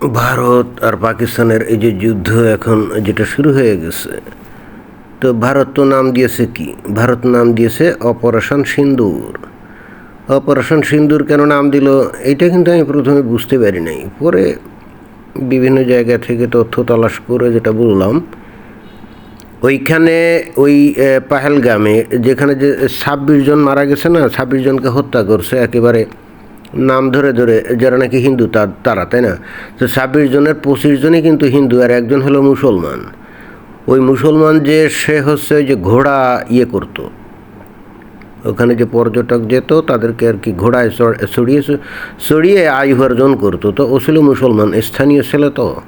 ভারত আর পাকিস্তানের এই যে যুদ্ধ এখন যেটা শুরু হয়ে গেছে, তো ভারত তো নাম দিয়েছে কি? ভারত নাম দিয়েছে অপারেশন সিন্দুর। অপারেশন সিন্দুর কেন নাম দিল? এটা কিন্তু আমি প্রথমে বুঝতে পারি নাই। পরে বিভিন্ন জায়গা থেকে তথ্য তালাশ করে যেটা বললাম, ওইখানে ওই পাহেলগামে যেখানে যে ছাব্বিশ জন মারা গেছে না, ছাব্বিশ জনকে হত্যা করছে, একেবারে নাম ধরে ধরে, যারা নাকি হিন্দু তারা, তাই না? তো ছাব্বিশ জনের পঁচিশ জনই কিন্তু হিন্দু, আর একজন হলো মুসলমান। ওই মুসলমান যে, সে হচ্ছে ওই যে ঘোড়া ইয়ে করত। ওখানে যে পর্যটক যেত, তাদেরকে আর কি ঘোড়ায় চড়- চড়িয়ে চড়িয়ে আয় উপার্জন করতো। তো ও ছিল মুসলমান, স্থানীয় ছেলে তো।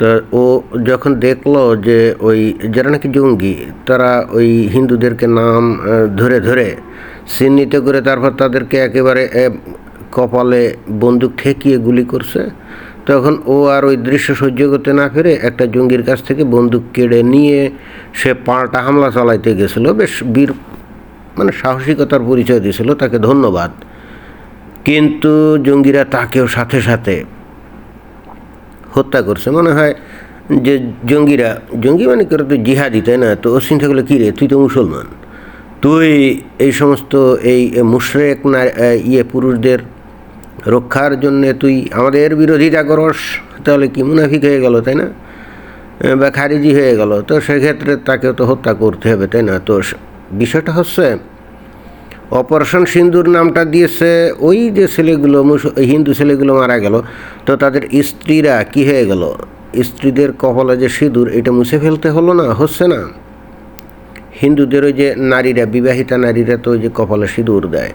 তা ও যখন দেখল যে ওই যারা নাকি জঙ্গি, তারা ওই হিন্দুদেরকে নাম ধরে ধরে চিহ্নিত করে তারপর তাদেরকে একেবারে কপালে বন্দুক ঠেকিয়ে গুলি করছে। তখন ও আর ওই দৃশ্য সহ্য করতে না পেরে একটা জঙ্গির কাছ থেকে বন্দুক কেড়ে নিয়ে সে পাল্টা হামলা চালাইতে গেছিল। বেশ বীর মানে সাহসিকতার পরিচয় দিয়েছিল, তাকে ধন্যবাদ। কিন্তু জঙ্গিরা তাকেও সাথে সাথে হত্যা করছে। মনে হয় যে জঙ্গিরা, জঙ্গি মানে করে তো জিহাদি, তাই না? তো চিন্তা করল কী রে? তুই তো মুসলমান। তুই এই সমস্ত এই মুশরেক না ইয়ে পুরুষদের রক্ষার জন্যে তুই আমাদের বিরোধিতা করস, তাহলে কি মুনাফিক হয়ে গেল, তাই না? বা খারিজি হয়ে গেল। তো সেক্ষেত্রে তাকে তো হত্যা করতে হবে, তাই না? তো বিষয়টা হচ্ছে অপারেশন সিন্দুর নামটা দিয়েছে ওই যে ছেলেগুলো হিন্দু ছেলেগুলো মারা গেল। তো তাদের স্ত্রীরা কি হয়ে গেল? স্ত্রীদের কপালে যে সিঁদুর, এটা মুছে ফেলতে হলো না? হচ্ছে না? হিন্দুদের ওই যে নারীরা, বিবাহিতা নারীরা তো ওই যে কপালে সিঁদুর দেয়।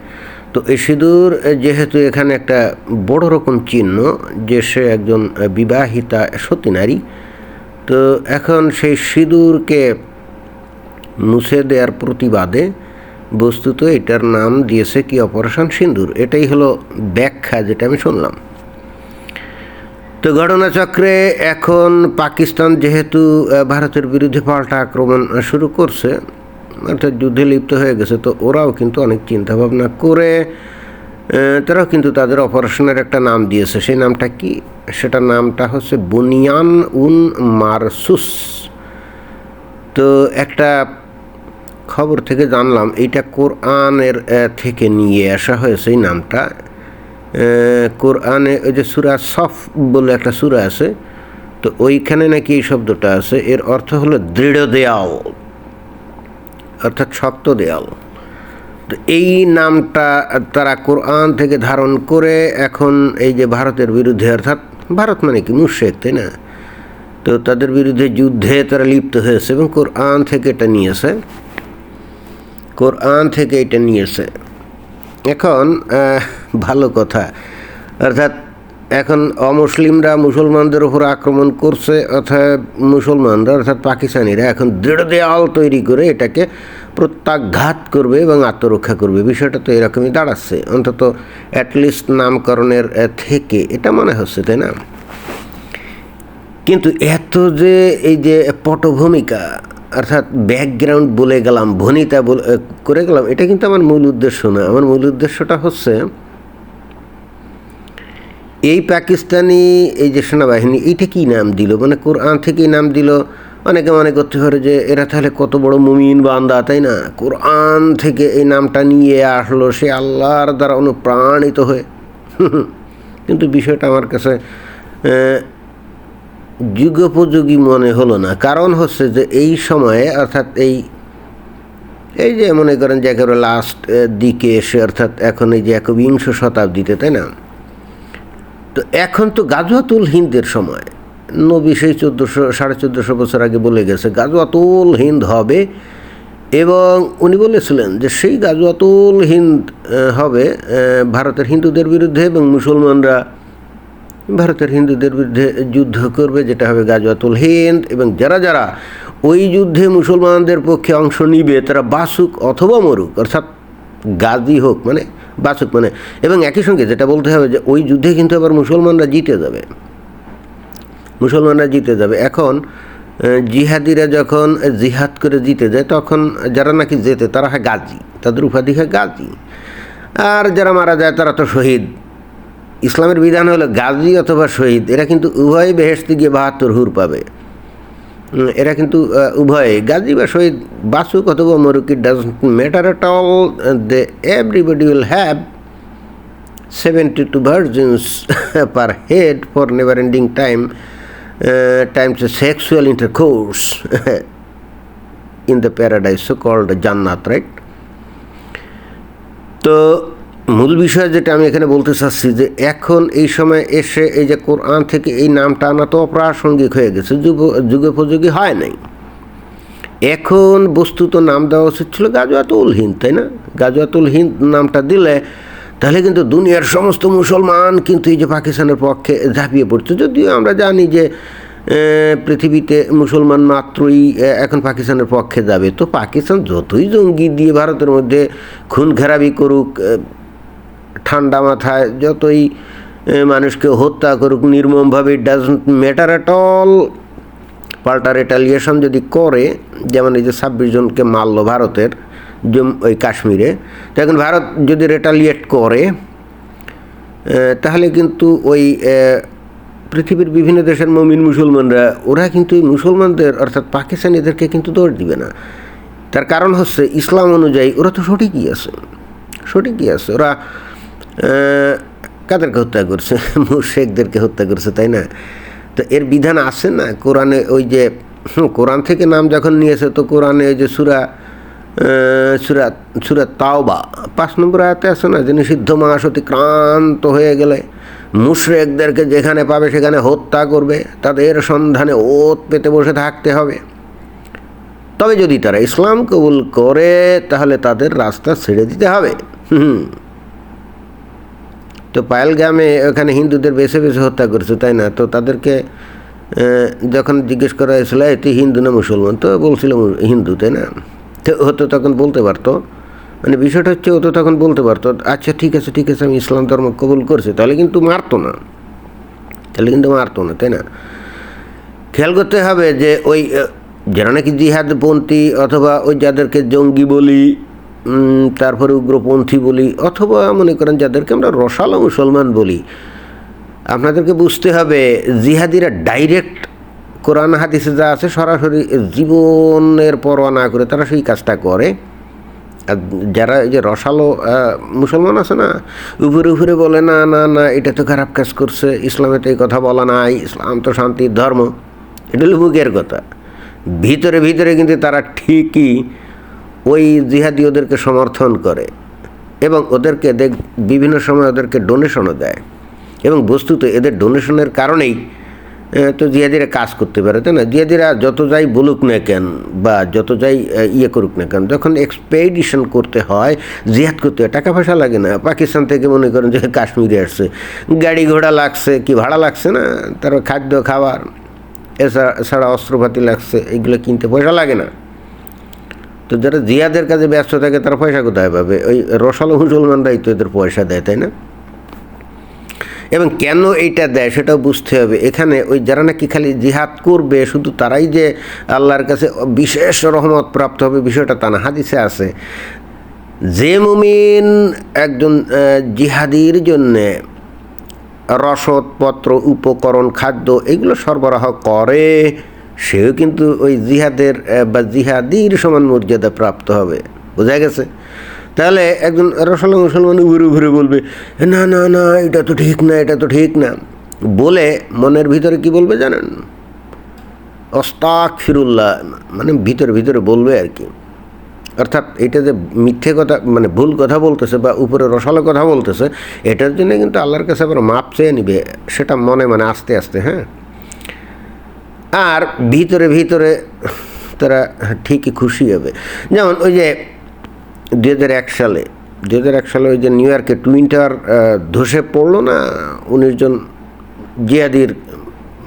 তো এই সিঁদুর যেহেতু এখানে একটা বড় রকম চিহ্ন যে সে একজন বিবাহিতা সতী নারী, তো এখন সেই সিঁদুরকে মুছে দেওয়ার প্রতিবাদে বস্তুত এটার নাম দিয়েছে কি অপারেশন সিন্দুর? এটাই হলো ব্যাখ্যা যেটা আমি শুনলাম। তো ঘটনাচক্রে এখন পাকিস্তান যেহেতু ভারতের বিরুদ্ধে পাল্টা আক্রমণ শুরু করছে, অর্থাৎ যুদ্ধে লিপ্ত হয়ে গেছে, তো ওরাও কিন্তু অনেক চিন্তাভাবনা করে তারাও কিন্তু তাদের অপারেশনের একটা নাম দিয়েছে। সেই নামটা কি? সেটার নামটা হচ্ছে বুনিয়ান উন মারসুস। তো একটা খবর থেকে জানলাম, এইটা কোরআনের থেকে নিয়ে আসা হয়েছে এই নামটা। কোরআনে ওই যে সুরা সফ বলে একটা সুরা আছে, তো ওইখানে নাকি এই শব্দটা আছে, এর অর্থ হলো দৃঢ় দেয়াল, অর্থাৎ শক্ত দেয়াল। তো এই নামটা তারা কোরআন থেকে ধারণ করে এখন এই যে ভারতের বিরুদ্ধে, অর্থাৎ ভারত মানে কি মুর্শেক তাই না? তো তাদের বিরুদ্ধে যুদ্ধে তারা লিপ্ত হয়েছে এবং কোরআন থেকে এটা নিয়েছে কোরআন থেকে এটা নিয়েছে। এখন ভালো কথা। অর্থাৎ এখন অমুসলিমরা মুসলমানদের উপর আক্রমণ করছে অর্থাৎ মুসলমানরা, অর্থাৎ পাকিস্তানিরা এখন দৃঢ় দেয়াল তৈরি করে এটাকে প্রত্যাঘাত করবে এবং আত্মরক্ষা করবে। বিষয়টা তো এরকমই দাঁড়াচ্ছে। অন্তত অ্যাটলিস্ট নামকরণের থেকে এটা মনে হচ্ছে, তাই না? কিন্তু এত যে এই যে পটভূমিকা অর্থাৎ ব্যাকগ্রাউন্ড বলে গেলাম, ভনিতা করে গেলাম, এটা কিন্তু আমার মূল উদ্দেশ্য না। আমার মূল উদ্দেশ্যটা হচ্ছে, এই পাকিস্তানি, এই যে সেনাবাহিনী, এইটা কি নাম দিল? মানে কোরআন থেকেই নাম দিল। অনেকে মনে করতে পারে যে এরা তাহলে কত বড় মুমিন বান্দা, তাই না? কোরআন থেকে এই নামটা নিয়ে আসলো, সে আল্লাহর দ্বারা অনুপ্রাণিত হয়ে। কিন্তু বিষয়টা আমার কাছে যুগোপযোগী মনে হলো না। কারণ হচ্ছে যে এই সময়ে, অর্থাৎ এই এই যে মনে করেন যে একেবারে লাস্ট দিকে এসে, অর্থাৎ এখন এই যে একবিংশ শতাব্দীতে, তাই না? তো এখন তো গাজওয়াতুল হিন্দের সময়। নবী সেই চোদ্দোশো, সাড়ে চোদ্দোশো বছর আগে বলে গেছে গাজওয়াতুল হিন্দ হবে। এবং উনি বলেছিলেন যে সেই গাজওয়াতুল হিন্দ হবে ভারতের হিন্দুদের বিরুদ্ধে এবং মুসলমানরা ভারতের হিন্দুদের বিরুদ্ধে যুদ্ধ করবে, যেটা হবে গাজওয়াতুল হিন্দ, এবং যারা যারা ওই যুদ্ধে মুসলমানদের পক্ষে অংশ নিবে, তারা বাসুক অথবা মরুক, অর্থাৎ গাজী হোক মানে বাসুক মানে এবং একই সঙ্গে যেটা বলতে হবে যে, ওই যুদ্ধে কিন্তু আবার মুসলমানরা জিতে যাবে। মুসলমানরা জিতে যাবে। এখন জিহাদিরা যখন জিহাদ করে জিতে যায়, তখন যারা নাকি জেতে, তারা হয় গাজী, তাদের উপাধি হয় গাজী। আর যারা মারা যায়, তারা তো শহীদ। ইসলামের বিধান হলো গাজী অথবা শহীদ, এরা কিন্তু উভয় বেহেস্তে গিয়ে বাহাত্তর হুর পাবে। এরা কিন্তু উভয় গাজী বা শহীদ বাসুক অথবা মরুক it does matter at all they everybody will have seventy two virgins per head for never ending time times sexual intercourse in the paradise called জান্নাত রাইট তো মূল বিষয় যেটা আমি এখানে বলতে চাচ্ছি যে এখন এই সময় এসে এই যে কোরআন থেকে এই নামটা আনা তো অপ্রাসঙ্গিক হয়ে গেছে, যুগ যুগোপযোগী হয় নাই। এখন বস্তুত নাম দেওয়া উচিত ছিল গাজওয়াতুল হিন্দ, তাই না? গাজওয়াতুল হিন্দ নামটা দিলে তাহলে কিন্তু দুনিয়ার সমস্ত মুসলমান কিন্তু এই যে পাকিস্তানের পক্ষে ঝাঁপিয়ে পড়ছে। যদিও আমরা জানি যে পৃথিবীতে মুসলমান মাত্রই এখন পাকিস্তানের পক্ষে যাবে। তো পাকিস্তান যতই জঙ্গি দিয়ে ভারতের মধ্যে খুন খেরাবি করুক ঠান্ডা মাথায় যতই মানুষকে হত্যা করুক, নির্মমভাবে ডাজন্ট ম্যাটার অ্যাট অল পাল্টা রেটালিয়েশন যদি করে, যেমন এই যে ছাব্বিশ জনকে মারল ভারতের ওই কাশ্মীরে, তো এখন ভারত যদি রেটালিয়েট করে তাহলে কিন্তু ওই পৃথিবীর বিভিন্ন দেশের মমিন মুসলমানরা, ওরা কিন্তু মুসলমানদের, অর্থাৎ পাকিস্তানিদেরকে কিন্তু দৌড় দিবে না। তার কারণ হচ্ছে ইসলাম অনুযায়ী ওরা তো সঠিকই আছে সঠিকই আছে। ওরা কাদেরকে হত্যা করছে? মুশেকদেরকে হত্যা করছে, তাই না? তো এর বিধান আছে না? কোরআনে ওই যে কোরআন থেকে নাম যখন নিয়েছে, তো কোরআনে ওই যে সুরা সুরা সুরা তাওবা, পাঁচ নম্বর আয়াতে আছে না? যে নিষিদ্ধ মাস অতিক্রান্ত হয়ে গেলে, মুশরেকদেরকে যেখানে পাবে সেখানে হত্যা করবে। তাদের সন্ধানে ওত পেতে বসে থাকতে হবে। তবে যদি তারা ইসলাম কবুল করে, তাহলে তাদের রাস্তা ছেড়ে দিতে হবে। হুম। তো পায়েলগ্রামে ওখানে হিন্দুদের বেছে বেছে হত্যা করছে, তাই না? তো তাদেরকে যখন জিজ্ঞেস করা হয়েছিল এটি হিন্দু না মুসলমান? তো বলছিল হিন্দু, তাই না? তো ও তো তখন বলতে পারতো। মানে বিষয়টা হচ্ছে, ও তো তখন বলতে পারতো আচ্ছা ঠিক আছে ঠিক আছে, আমি ইসলাম ধর্ম কবুল করছি। তাহলে কিন্তু মারতো না। তাহলে কিন্তু মারতো না, তাই না? খেয়াল করতে হবে যে ওই যারা নাকি জিহাদপন্থী অথবা ওই যাদেরকে জঙ্গি বলি তারপরে উগ্রপন্থী বলি, অথবা মনে করেন যাদেরকে আমরা রসালো মুসলমান বলি, আপনাদেরকে বুঝতে হবে জিহাদিরা ডাইরেক্ট কোরআন হাদিসে যা আছে সরাসরি জীবনের পরোয়া না করে তারা সেই কাজটা করে। আর যারা এই যে রসালো মুসলমান আছে না, উপরে উপরে বলে, না না না, এটা তো খারাপ কাজ করছে, ইসলামে তো এই কথা বলা নাই, ইসলাম তো শান্তির ধর্ম। এটা হলো মুখের কথা। ভিতরে ভিতরে কিন্তু তারা ঠিকই ওই জিহাদি ওদেরকে সমর্থন করে এবং ওদেরকে দেখ, বিভিন্ন সময় ওদেরকে ডোনেশনও দেয়। এবং বস্তুত এদের ডোনেশনের কারণেই তো জিয়াদিরা কাজ করতে পারে, তাই না? জিয়াদিরা যত যাই বলুক না কেন বা যত যাই ইয়ে করুক না কেন, যখন এক্সপেডিশন করতে হয়, জিহাদ করতে হয়, টাকা পয়সা লাগে না। পাকিস্তান থেকে মনে করেন যে কাশ্মীরে আসছে। গাড়ি ঘোড়া লাগছে, কি ভাড়া লাগছে না? তারপর খাদ্য, খাবার এছাড়া অস্ত্রপাতি লাগছে, এগুলো কিনতে পয়সা লাগে না। তো যারা জিয়াদের কাজে ব্যস্ত থাকে, তারা পয়সা কোথায় পাবে? ওই রসালো মুসলমানরাই তো এদের পয়সা দেয়, তাই না? এবং কেন এইটা দেয় সেটাও বুঝতে হবে। এখানে ওই যারা নাকি খালি জিহাদ করবে, শুধু তারাই যে আল্লাহর কাছে বিশেষ রহমত প্রাপ্ত হবে, বিষয়টা তা না, হাদিসে আছে। যে মুমিন একজন জিহাদির জন্যে রসদপত্র, উপকরণ, খাদ্য, এগুলো সরবরাহ করে সেও কিন্তু ওই জিহাদের বা জিহাদির সমান মর্যাদা প্রাপ্ত হবে। বোঝা গেছে? তাহলে একজন রসলা মুসলমান ঘুরে ঘুরে বলবে, না না না, এটা তো ঠিক না, এটা তো ঠিক না। বলে মনের ভিতরে কি বলবে জানেন? অস্তাক ফিরুল্লাহ মানে ভিতরে ভিতরে বলবে আর কি। অর্থাৎ এটা যে মিথ্যে কথা মানে ভুল কথা বলতেছে বা উপরে রসালো কথা বলতেছে, এটার জন্য কিন্তু আল্লাহর কাছে আবার মাপ চেয়ে নিবে, সেটা মনে মানে আস্তে আস্তে হ্যাঁ? আর ভিতরে ভিতরে তারা ঠিকই খুশি হবে। যেমন ওই যে দু হাজার এক সালে দু হাজার এক সালে ওই যে নিউ ইয়র্কে টুইন টাওয়ার ধসে পড়ল না উনিশ জন জিয়াদির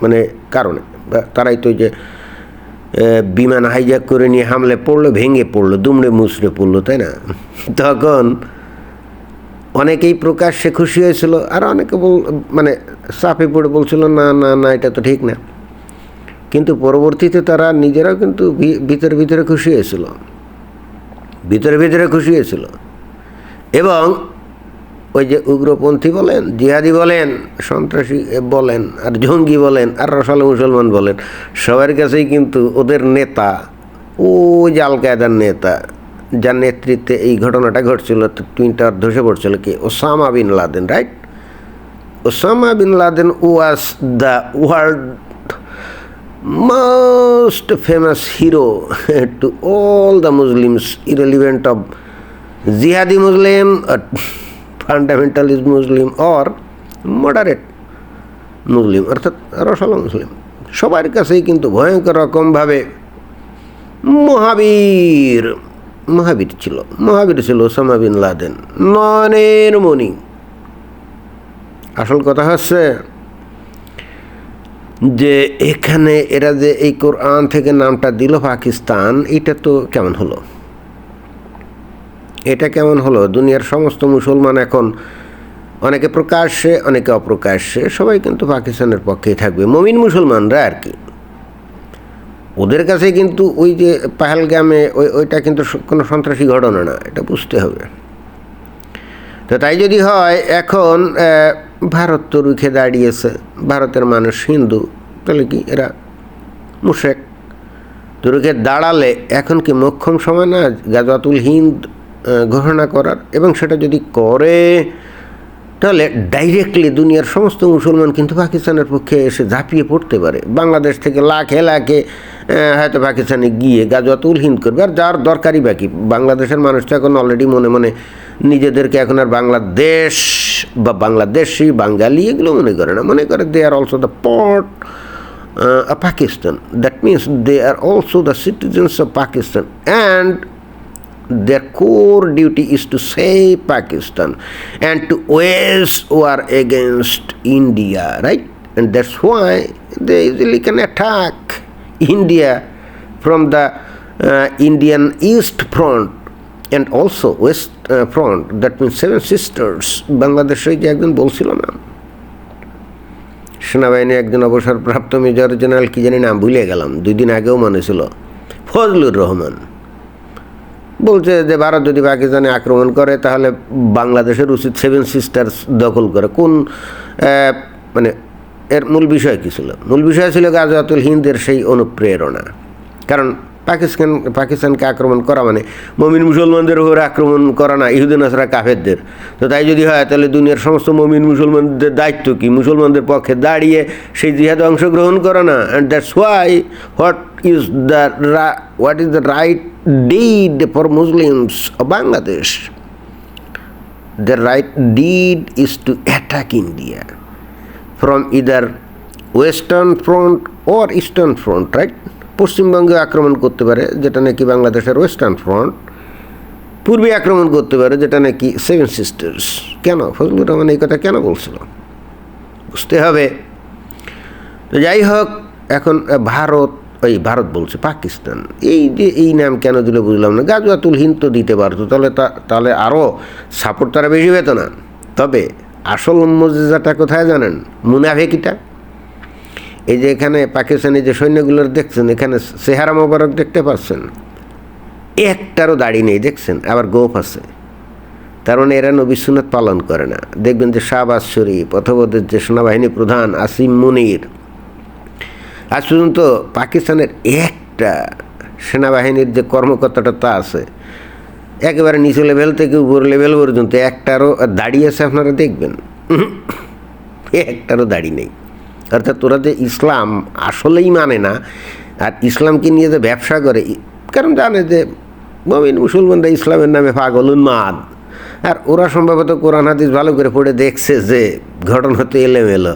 মানে কারণে? তারাই তো যে বিমান হাইজ্যাক করে নিয়ে হামলে পড়ল, ভেঙে পড়ল, দুমড়ে মুচড়ে পড়ল, তাই না? তখন অনেকেই প্রকাশ্যে খুশি হয়েছিল, আর অনেকে বল মানে চাপে পড়ে বলছিল, না না না, এটা তো ঠিক না। কিন্তু পরবর্তীতে তারা নিজেরাও কিন্তু ভিতরে ভিতরে খুশি হয়েছিল। ভিতরে ভিতরে খুশি হয়েছিল। এবং ওই যে উগ্রপন্থী বলেন, জিহাদি বলেন, সন্ত্রাসী বলেন, আর জঙ্গি বলেন, আর রসাল মুসলমান বলেন, সবার কাছেই কিন্তু ওদের নেতা ও যে আল কায়দার নেতা, যার নেতৃত্বে এই ঘটনাটা ঘটছিল টুইন টাওয়ার ধসে পড়ছিল কি? Osama bin Laden right Osama bin Laden was the world most famous hero to all the Muslims, irrelevant of jihadi Muslim, or fundamentalist Muslim, or moderate Muslim অর্থাৎ রসালো মুসলিম সবার কাছেই কিন্তু ভয়ঙ্কর রকমভাবে মহাবীর মহাবীর ছিল মহাবীর ছিল ওসামা বিন লাদেন নয়নের মণি আসল কথা হচ্ছে যে এখানে এরা যে এই কোরআন থেকে নামটা দিল পাকিস্তান, এটা তো কেমন হলো? এটা কেমন হলো? দুনিয়ার সমস্ত মুসলমান এখন অনেকে প্রকাশ্যে, অনেকে অপ্রকাশ্যে, সবাই কিন্তু পাকিস্তানের পক্ষেই থাকবে। মমিন মুসলমানরা আর কি। ওদের কাছে কিন্তু ওই যে পাহেলগামে, ওই, ওইটা কিন্তু কোনো সন্ত্রাসী ঘটনা না, এটা বুঝতে হবে। তো তাই যদি হয়, এখন ভারত তো রুখে দাঁড়িয়েছে। ভারতের মানুষ হিন্দু, তাহলে কি এরা মুশেক? তো রুখে দাঁড়ালে এখন কি মক্ষম সময় না গাজাতুল হিন্দ ঘোষণা করার। এবং সেটা যদি করে, তাহলে ডাইরেক্টলি দুনিয়ার সমস্ত মুসলমান কিন্তু পাকিস্তানের পক্ষে এসে ঝাঁপিয়ে পড়তে পারে। বাংলাদেশ থেকে লাখে লাখে হয়তো পাকিস্তানে গিয়ে গাজওয়াতুল হিন্দ করবে। আর যার দরকারই বাকি। বাংলাদেশের মানুষ তো এখন অলরেডি মনে মনে নিজেদেরকে এখন আর বাংলাদেশ বা বাংলাদেশি বাঙালি এগুলো মনে করে না মনে করে they are also the part Pakistan that means they are also the citizens of Pakistan and their core duty is to save Pakistan and to wage war against India, right? And that's why they easily can attack India from the uh, Indian East Front And also west front that That seven Sisters. বাংলাদেশে যে একজন বলছিল না? সেনাবাহিনী একজন অবসরপ্রাপ্ত major general, কি জানি নাম ভুলে গেলাম দুই দিন আগেও মনে ছিল, ফজলুর রহমান। বলছে যে ভারত যদি পাকিস্তানে আক্রমণ করে, তাহলে বাংলাদেশের উচিত সেভেন সিস্টার্স দখল করে। কোন মানে এর মূল বিষয় কী ছিল? মূল বিষয় ছিল গাজাতুল হিন্দের সেই অনুপ্রেরণা। কারণ পাকিস্তান, পাকিস্তানকে আক্রমণ করা মানে? মমিন মুসলমানদের উপরে আক্রমণ করা না ইহুদিন আসরা কাফেরদের। তো তাই যদি হয়, তাহলে দুনিয়ার সমস্ত মমিন মুসলমানদের দায়িত্ব কি? মুসলমানদের পক্ষে দাঁড়িয়ে সেই জিহাদে অংশগ্রহণ করা না? And that's why what is the what is the right deed for Muslims of Bangladesh the right deed is to attack India from either western front or eastern front right পশ্চিমবঙ্গে আক্রমণ করতে পারে, যেটা নাকি বাংলাদেশের ওয়েস্টার্ন ফ্রন্ট পূর্বে আক্রমণ করতে পারে, যেটা নাকি সেভেন সিস্টার্স কেন? ফজলুর রহমান এই কথা কেন বলছিল? বুঝতে হবে। তো যাই হোক, এখন ভারত ওই ভারত বলছে পাকিস্তান। এই যে এই নাম কেন দিলে বুঝলাম না। গাজুয়াতুল হিন্দ তো দিতে পারতো, তাহলে তাহলে আরও সাপোর্ট তারা বেশি পেত না। তবে আসল মজিজাটা কোথায় জানেন? মুনাফেকিটা। এই যে এখানে পাকিস্তানি যে সৈন্যগুলোর দেখছেন, এখানে সেহারা মোবারক দেখতে পাচ্ছেন? একটারও দাড়ি নেই, দেখছেন? আবার গোপ আছে। তার মানে এরা নবিসুনত পালন করে না। দেখবেন যে শাহবাজ শরীফ অথবা যে সেনাবাহিনী প্রধান আসিম মুনির, আজ পর্যন্ত পাকিস্তানের একটা সেনাবাহিনীর যে কর্মকর্তাটা তা আছে, একেবারে নিচু লেভেল থেকে উপর লেভেল পর্যন্ত একটারও দাড়ি আছে, আপনারা দেখবেন। একটারও দাড়ি নেই। অর্থাৎ তোরা যে ইসলাম আসলেই মানে না, আর ইসলামকে নিয়ে যে ব্যবসা করে কারণ জানে যে মমিন মুসলমানরা ইসলামের নামে পাগল, উন্মাদ। আর ওরা সম্ভবত কোরআন, হাদিস ভালো করে পড়ে দেখছে যে ঘটনা তো এলোমেলো।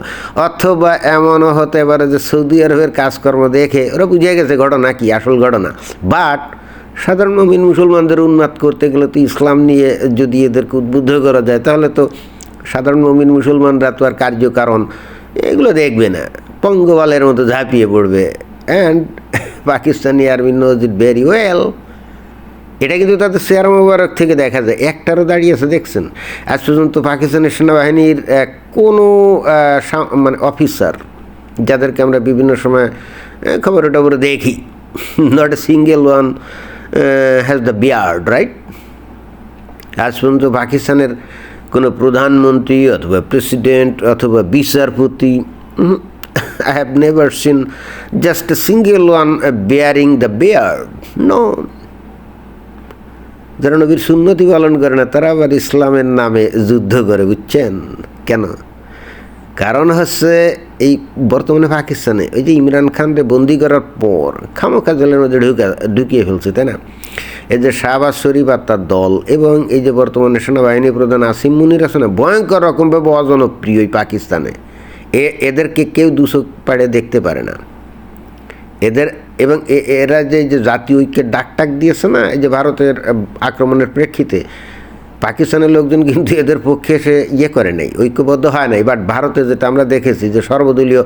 অথবা এমনও হতে পারে যে সৌদি আরবের কাজকর্ম দেখে ওরা বুঝে গেছে ঘটনা কি, আসল ঘটনা। বাট সাধারণ মমিন মুসলমানদের উন্মাদ করতে গেলে তো ইসলাম নিয়ে যদি এদেরকে উদ্বুদ্ধ করা যায়, তাহলে তো সাধারণ মমিন মুসলমানরা তো আর কার্যকারণ এগুলো দেখবে না। পঙ্গবালের মতো ঝাঁপিয়ে পড়বে। And Pakistani army knows it very well এটা কিন্তু তাদের শেয়ার মোবারক থেকে দেখা যায়। একটারও দাঁড়িয়েছে দেখছেন? আজ পর্যন্ত পাকিস্তানের সেনাবাহিনীর কোনো মানে অফিসার যাদেরকে আমরা বিভিন্ন সময় খবরে টবরে দেখি not a single one has the beard right আজ পর্যন্ত পাকিস্তানের কোনো প্রধানমন্ত্রী অথবা প্রেসিডেন্ট অথবা বিচারপতি I have never seen just a single one bearing the bear no যারা নবীর সুন্নতি পালন করে না তারা আবার ইসলামের নামে যুদ্ধ করে, বুঝছেন? কেন? কারণ হচ্ছে এই বর্তমানে পাকিস্তানে, ওই যে ইমরান খানকে বন্দি করার পর খামোখা জলের মধ্যে ঢুকা ঢুকিয়ে ফেলছে, তাই না? এই যে শাহবাজ শরীফ আর তার দল এবং এই যে বর্তমানে সেনাবাহিনী প্রধান আসিম মুনির আছে না ভয়ঙ্কর রকমভাবে অজনপ্রিয় পাকিস্তানে। এ, এদেরকে কেউ দুশো পাড়ে দেখতে পারে না। এদের এবং এরা যে যে জাতীয় ঐক্যের ডাকটাক দিয়েছে না, এই যে ভারতের আক্রমণের প্রেক্ষিতে, পাকিস্তানের লোকজন কিন্তু এদের পক্ষে সে ইয়ে করে নাই, ঐক্যবদ্ধ হয় নাই। বাট ভারতে যেটা আমরা দেখেছি যে সর্বদলীয়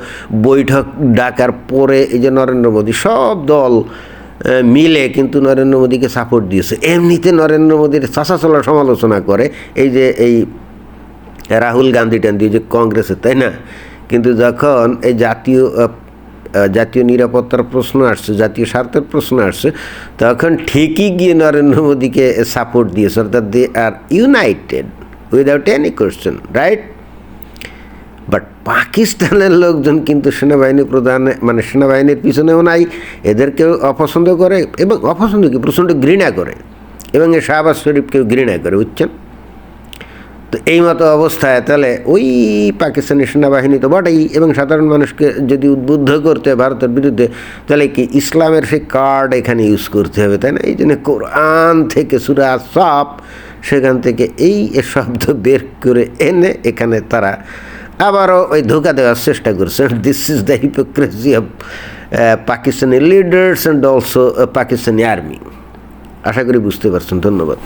বৈঠক, ডাকার পরে এই যে নরেন্দ্র মোদী, সব দল মিলে কিন্তু নরেন্দ্র মোদীকে সাপোর্ট দিয়েছে। এমনিতে নরেন্দ্র মোদীর চাষাচলার সমালোচনা করে, এই যে এই রাহুল গান্ধী টান্ধি যে কংগ্রেসের তাই না? কিন্তু যখন এই জাতীয় জাতীয় নিরাপত্তার প্রশ্ন আসছে, জাতীয় স্বার্থের প্রশ্ন আসছে, তখন ঠিকই গিয়ে নরেন্দ্র মোদীকে সাপোর্ট দিয়েছে, অর্থাৎ they are united without any question right but পাকিস্তানের লোকজন কিন্তু সেনাবাহিনী প্রধান মানে সেনাবাহিনীর পিছনেও নাই, এদেরকেও অপছন্দ করে এবং অপছন্দ কি? প্রচণ্ড ঘৃণা করে। এবং এ শাহবাজ শরীফকেও ঘৃণা করে, বুঝছেন? তো এই মতো অবস্থায় তাহলে ওই পাকিস্তানি সেনাবাহিনী তো বটেই, এবং সাধারণ মানুষকে যদি উদ্বুদ্ধ করতে ভারতের বিরুদ্ধে, তাহলে কি ইসলামের সেই কার্ড এখানে ইউজ করতে হবে, তাই না? এই জন্য কোরআন থেকে সুরা সব সেখান থেকে এই শব্দ বের করে এনে এখানে তারা আবারও ওই ধোকা দেওয়ার চেষ্টা করছে this is the hypocrisy of Pakistani leaders and also Pakistani army আশা করি বুঝতে পারছেন। ধন্যবাদ।